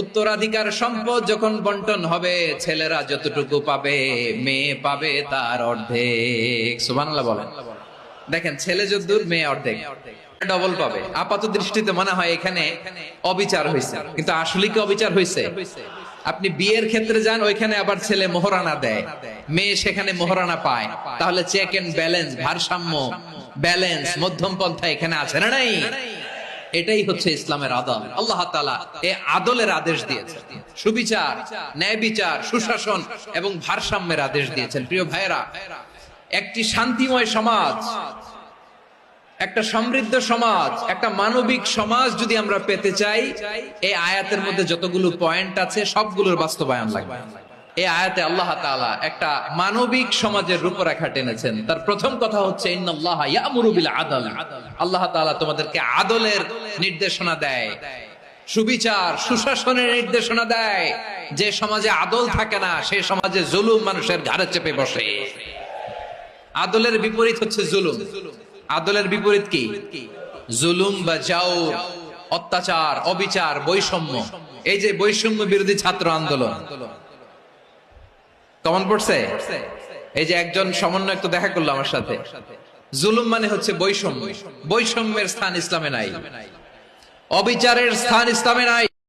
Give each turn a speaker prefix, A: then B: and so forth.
A: উত্তরাধিকার সম্পদ যখন বন্টন হবে, ছেলেরা যতটুকু পাবে, মেয়ে পাবে তার অর্ধেক। সুবহানাল্লাহ বলেন। দেখেন, ছেলে যদ্দূর, মেয়ে অর্ধেক। ডবল পাবে। আপাত দৃষ্টিতে মনে হয় এখানে অবিচার হয়েছে কিন্তু আসলে কি অবিচার হয়েছে আপনি বিয়ের ক্ষেত্রে যান, ওইখানে আবার ছেলে মোহরানা দেয়। মেয়ে সেখানে মোহরানা পায়। তাহলে চেক এন্ড ব্যালেন্স ভারসাম্য ব্যালেন্স মধ্যম পন্থা এখানে আছে না নাই? এটাই হচ্ছে ইসলামের আদল আল্লাহ তাআলা এই আদলের আদেশ দিয়েছেন। সুবিচার ন্যায় বিচার সুশাসন এবং ভারসাম্যের আদেশ দিয়েছেন। প্রিয় ভাইয়েরা, একটি শান্তিময় সমাজ, একটা সমৃদ্ধ সমাজ, একটা মানবিক সমাজ যদি আমরা পেতে চাই, এই আয়াতের মধ্যে যতগুলো পয়েন্ট আছে, সবগুলোর বাস্তবায়ন লাগবে। এই আয়াতে আল্লাহ তাআলা একটা মানবিক সমাজের রূপরেখা টেনেছেন। তার প্রথম কথা হচ্ছে আদল। আল্লাহ তাআলা তোমাদেরকে আদলের নির্দেশনা দেয়, সুবিচার, সুশাসনের নির্দেশনা দেয়। যে সমাজে আদল থাকে না সেই সমাজে জুলুম মানুষের ঘাড়ে চেপে বসে। আদলের বিপরীত হচ্ছে জুলুম। আদলের বিপরীত কি? জুলুম বা যাও, অত্যাচার, অবিচার, বৈষম্য। এই যে বৈষম্য বিরোধী ছাত্র আন্দোলন কমন পড়ছে? এই যে একজন সমন্বয় তো দেখা করল আমার সাথে। জুলুম মানে হচ্ছে বৈষম্য। বৈষম্যের স্থান ইসলামে নাই। অবিচারের স্থান ইসলামে নাই।